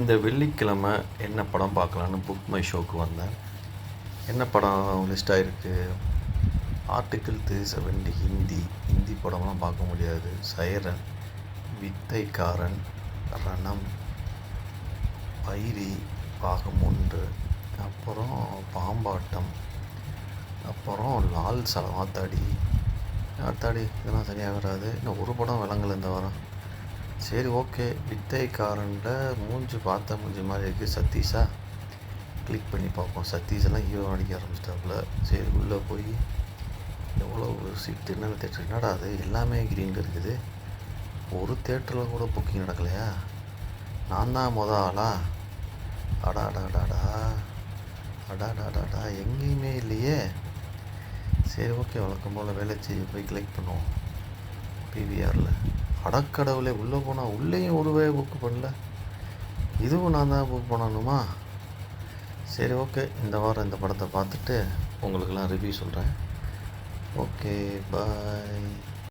இந்த வெள்ளிக்கிழமை என்ன படம் பார்க்கலான்னு புக் மை ஷோக்கு வந்தேன். என்ன படம் லிஸ்ட் ஆகிருக்கு article three seventy Hindi Hindi படம்லாம் பார்க்க முடியாது. சைரன் வித்தைக்காரன் ரணம் பைரி பாகம் ஒன்று அப்புறம் பாம்பாட்டம் அப்புறம் லால் சலவாத்தாடி. ஆத்தாடி ஆத்தாடி இதெல்லாம் சரியாக வராது. இன்னும் ஒரு படம் விளங்கல இந்த வாரம். சரி ஓகே. வித்தைக்காரனில் மூஞ்சி பார்த்த மூஞ்சி மாதிரி இருக்குது சதீஷா கிளிக் பண்ணி பார்ப்போம். சதீஷ் எல்லாம் ஹீரோ நடிக்க ஆரம்பிச்சிட்டாப்புல. சரி உள்ளே போய் எவ்வளோ சீட் என்னென்ன தேட்டர் என்னடா அது? எல்லாமே க்ரீனில் இருக்குது. ஒரு தேட்டரில் கூட புக்கிங் நடக்கலையா? நான் தான் மொத ஆளா? அடா அடா அடாடா அடாடாடாடா எங்கேயுமே இல்லையே. சரி ஓகே. வழக்கம் போல் வேலை செய்ய போய் கிளிக் பண்ணுவோம். பிவிஆரில் அடக்கடவுளே உள்ளே போனால் உள்ளேயும் ஒருவே புக் பண்ணல. இதுவும் நான் தான் புக் பண்ணணுமா? சரி ஓகே இந்த வாரம் இந்த படத்தை பார்த்துட்டு உங்களுக்கெல்லாம் ரிவ்யூ சொல்கிறேன் ஓகே பாய்